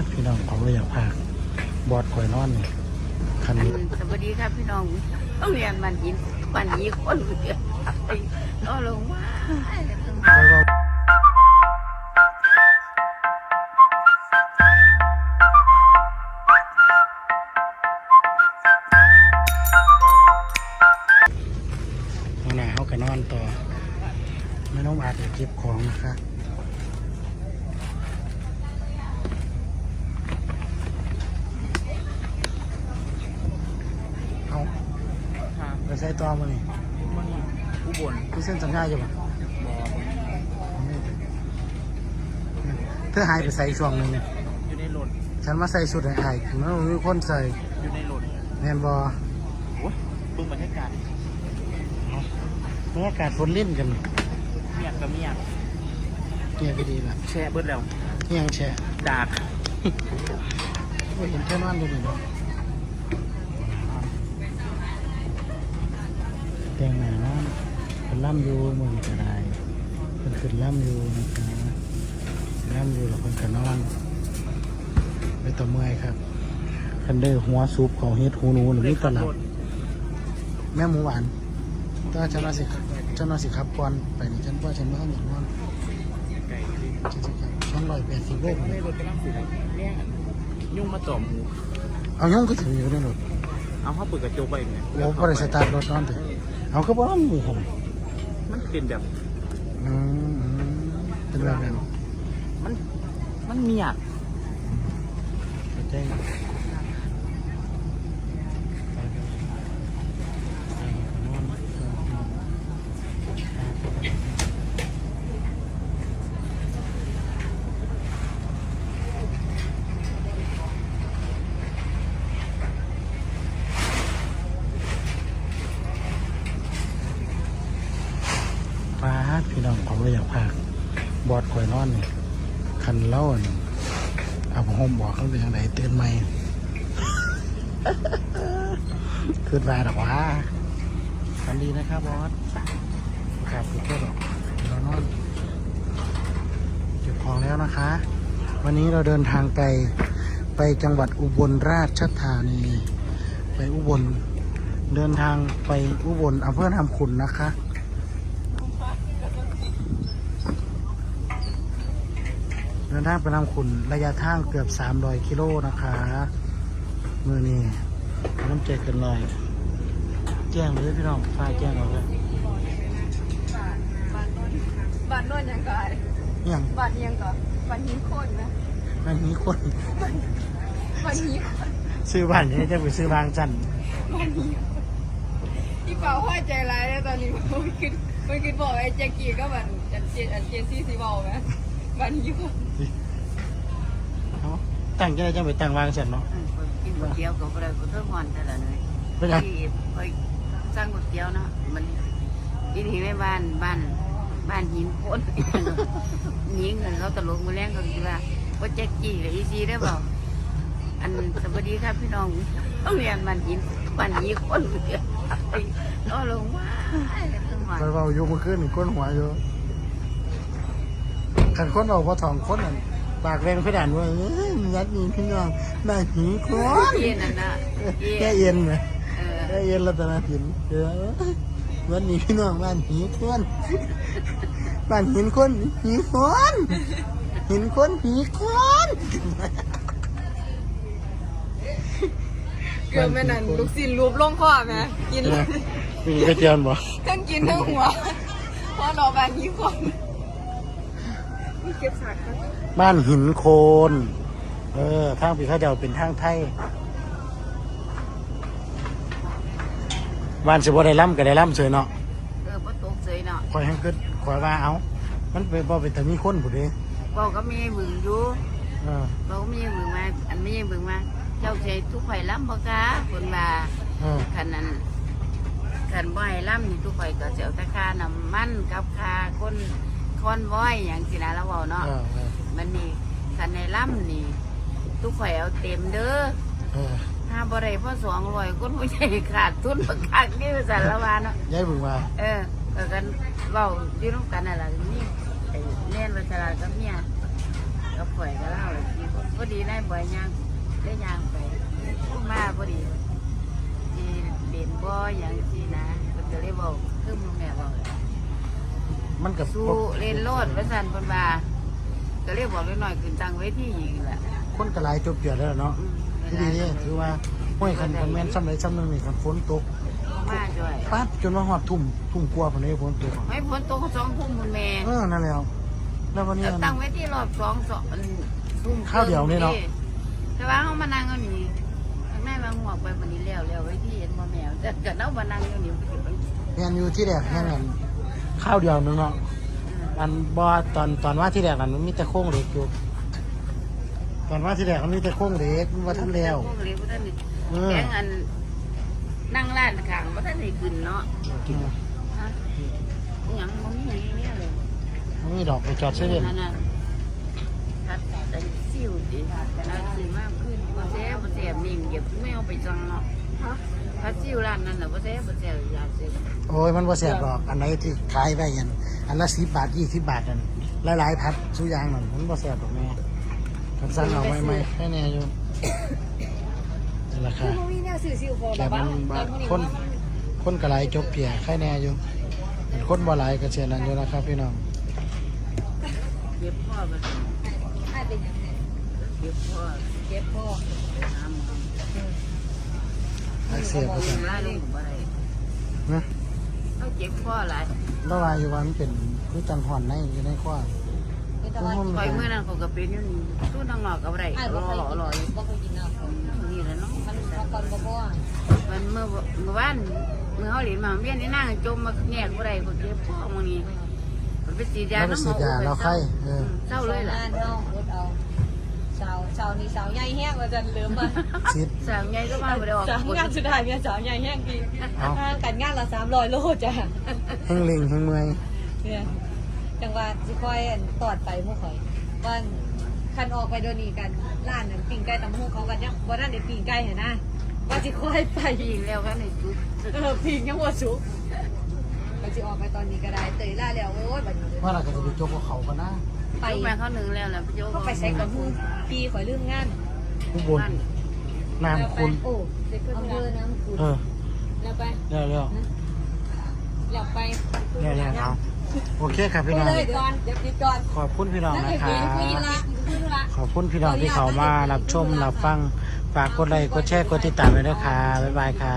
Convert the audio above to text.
ดพี่น้องเขาเลยอยากพากบอดข่อยนอนนี่คันอันนี้สวัสดีครับพี่น้องต้องเรียนมันหินมันยีคนเดียวเอาลงมา ส่ต่อมานี่อุบลพี่เส้นสัญญาอยู่ปะบอเธอหายไปใส่ช่วงหนึ่งเนี่ยอยู่ในรถฉันมาใส่ชุดไอ้ายถึงแล้วมีคนใส่อยู่ในรถแมนบอโอ้ยเบิ่งบรรยากาศบรรยากาศฝนเล่นกันเมียกกับเมียกเงียบไปดีละแช่เบิดแล้วเงียงแช่ดากไม่เห็นแค่นอนดูดิเนาะ แต่งหน้านอนเป็นล่ำอยู่มึงจะได้เป็นขึ้นล่ำอยู่นะคะล่ำอยู่แล้วคนก็นอนไปต่อเมื่อยครับคันเดอร์หัวซุปของเฮ็ดหูหนูหรือมีตลับแม่หมูหวานถ้าฉันว่าสิฉันว่าสิครับก่อนไปนี่ฉันว่าฉันว่าหนึ่งนอนไก่ดิฉันสิครับฉันร้อยแปดสิบโลในรถกำลังสิครับแม่งยุ่งมาต่อมหูเอาย่องก็ถึงอยู่ในรถเอาเข้าเปิดกระจกไปเนี่ยโอ้บริสตาร์ทรถนอนเถอะ เอาก็บอกว่ามีผมมันเป็นแบบ อืมอืมเป็นแบบนั้นมัน มันเมียกเข้าใจไหมฟ้าดพี่น้องเขาเลยอยากพาก บอดข่อยนอนนี่คันเล่าอันเอาผมห่มบอกเขาเป็นยังไงเตือนไหมขึ้นมาหรอวะทำดีนะครับบอสครับทุกคนหรอกเรานอนเก็บของแล้วนะคะ วันนี้เราเดินทางไกลไปจังหวัดอุบลราชธานี ไปอุบล เดินทางไปอุบลอำเภอทำขุนนะคะ ดินทางไปลำขุนระยะทางเกือบ 300 กิโลนะคะ มือนี้น้ำใจเกันหน่อย แจ้งเลยพี่น้องฟ้าแจ้งเอาเลยบ้านโน่นยังก่อนยังบ้านยังก่อนบ้านหินโคนนะมันมีคนบ้านหินซื้อบ้านนี้จะไปซื้อบางจันทร์บ้านหินที่เป่าห้อยใจร้ายแล้วตอนนี้มันคิดมันคิดบอกไอ้แจ็กกี้ก็แบบอันเจอันเจซี่ซีบอลไหม บ้านหินเอาตั้งใจจะไปตั้งวางจันทร์เนาะกินก๋วยเตี๋ยวกับอะไรก็เท่ามันแต่ละเลยเป็นไงที่ไปสร้างก๋วยเตี๋ยวเนาะมันอีนี่แม่บ้านบ้านบ้านหินโคนยิงกันเขาตลกมือแรงก็คือว่าว่าแจ็คกี้หรืออีซีได้เปล่าอันสวัสดีครับพี่น้องต้องเรียนบ้านหินบ้านหินคนเดียวเอาลงมาต้องมาไปเบาอยู่เมื่อคืนนี่ก้นหัวอยู่ ขันคนเราพอถองคนนั่นปากแรงเพดานว่าเอ้ยมันยัดมีพี่น้องได้หีคนเย็นนั่นนะแค่เย็นไหมเออแค่เย็นรัตนถินเดี๋ยววันนี้พี่น้องบ้านหีคนบ้านหินคนหีคนหินคนหีคนเกือบไม่นั่นลูกศิลรูปลงคอไหมกินเนี่ยมีกระเจียนบ่ทั้งกินทั้งหัวเพราะรอแบบนี้คนนี่ เก็บสักกันบ้านหินโคน เออทางปีเขาเดียวเป็นทางไทยบ้านสิบ่ได้ล่ำก็ได้ล่ำเฉยเนาะเออพอตกเสยเนาะคอยให้เกิดคอยว่าเอา มันไปบ่เป็นแต่มีคนผู้เด้บอกก็มีมึงอยู่เออบอกก็มีมึงมาอันมีมึงมาเจ้าใจทุกข่อยล้ำบ่กะคนว่าเออคันนั้นคันบ่ให้ล้ำนี่ทุกข่อยก็เสียวแตะค่าน้ำมันกับค่าคนค อนว้อยอย่างสินะเราเว้าเนาะเออเออมันนี่คันในล้ำนี่ทุกข่อยเอาเต็มเด้อเออถ้าบ่ได้พอสองร้อยคนผู้ใหญ่ขาดทุนบักคักนี่ว่าซั่นละว่าเนาะย้ายบึงมาเออก็กันเว้าอยู่ร่วมกันนั่นแหละนี่ไอ้เล่นวัชรากับเมียกับข่อยก็เล่าเลยที่คนพอดีนายบ่อยย่างได้ย่างไปมาพอดีที่เด่นบ่อย่างที่นะก็จะเลยบอกคือมึงแม่บอก มันกับสู้เล่นโลดว่าสันเพิ่นว่าก็เลยบอกเลยหน่อยขึ้นตังไว้ที่อีกแหละคนกระไรจบเกียรแล้วเนาะอืมที่ดีนี่ถือว่าห้วยคันคันแม่นซ้ำไรซ้ำหนึงนี่คันฝนตกมาด้วยปั๊บจนว่าหอดทุ่มทุ่มกลัวาพอนี้ฝนตกไม่พ้นตกสองทุ่มคุณแม่เออนั่นแล้วแล้ววันนี้แล้วตั้งไว้ที่รอบสองสองอันทุ่มข้าวเดียวนี่เนาะแต่ว่าเขามานั่งเอานี่แม่มาหัวกไปวันนี้แล้วแล้วไว้ที่เห็นบ่แมวแต่เกิดเอามานั่งอยู่นี่มันก็เป็นแม่นอยู่ที่แรกแม่นอัน ข้าวเดียวนึงเนาะอันบ่ตอนตอนว่าที่แรกอันมันมีแต่โค้งเหล็กอยู่ตอนว่าที่แรกมันมีแต่โค้งเหล็กมันว่าทันแล้วพวกเล็กพวกท่านนี่เออแกงอันนั่งร้านข้างพวกท่านนี่ขึ้นเนาะกินฮะอิหยังมันมีอย่างนี้เลยมันมีดอกไปจอดเส้นนั่นน่ะทัดแต่ซิ่วดิน่าซื้อมากขึ้นบ่แซ่บบ่แซ่บนี่เก็บไม่เอาไปจังเนาะทัดซิ่วร้านนั้นน่ะบ่แซ่บบ่แซ่บอยากซื้ อโอ้ยมันว่าแสบดอก อันไหนที่ขายไปยันอันละสิบบาทยี่สิบบาทนั่นหลายๆพัดสุอยางนั่นมันว่าแสบดอกแม่กันสั่งเอาไม่ไม่แค่แน่อยู่นี่แหละคืค่ะอมันมีแนวสื่อสิวพอแต่มันบางคนคนกระไรจบเปียแค่แน่อยู่อันคนบ่หลายก็เช่นนั้นอยู่นะครับพี่น้องเก็บพ่อบ่ได้ให้เป็นอย่างนี้เก็บพ่อเก็บพ่อไปหาหมอไอเสียบก็ลสั่นงบ่ได้นะ เขาเจ็บพ่อหลายแล้วว่าอยู่ว่ามันเป็นคือจังหอนในอยู่ในข้อไม่ต้องว่าปล่อยเมื่อนั้นเขาก็เป็นอยู่นี่ตู้ทางนอกก็บ่ได้ไอ้รบ่อเคยรอกินรออยู่บ่เคยกินเนาะนี่แหละเนาะมันพักก่อนบ่พ่อมันเมื่อเมื่อวานเมื่อเขาเหรียญมาเวียนนี่นั่งจมมาแงกบ่ได้เขาเจ็บพ่อมื้อนี้มันไปฉีดยาแล้วไปน้ำหมสีอดยาเราไข้เออเศร้าเลยล่ะ สาวสาวนี่สาวใหญ่แห้งว่าจะลืมมาชิด สามไงก็มาบ่ได้ออกสาวงานสุดท้ายเนี่ยสาวใหญ่แห้งดีเอาห่างกันงานละ300โลจ้ะแห้งเล็งแห้งเมื่อยเนี่ยจังว่าสิค่อยอันตอดไปหมู่ข่อยว่าคันออกไปเดี๋ยวนี้กันร้านนั้นปิ้งไก่ตำหูเขากันยังบ่ทันได้ปิ้งไก่เห็นนะว่าสิค่อยไปพี่แล้วกันในจุดเออพิงยังว่าสุกก็จะออกไปตอนนี้ก็ได้เตยล่าแล้วโอ้ยบัดนี้ว่าเราก็จะไปจบกับเขากันนะ ไปไปแม่เขาหนึ่งแล้วแหละพี่โยเข้าไปใช้กับผู้ปีข่อยลืมงานผู้บนน้ำคุณโอ้อำเภอน้ำคุณเออแล้วไปเร็วเร็วแล้วไปเร็วเร็วเอาโอเคครับพี่พูดน้องเลยก่อนเดี๋ยวปิดก่อนขอบคุณพี่น้องนั่นนะคือครัปีนคุยบละคุยละขอบคุณพี่น้องที่เขามารับชมรับฟังฝากกดไลค์กดแชร์กดติดตามไว้ด้วยค่ะบ๊ายบายค่ะ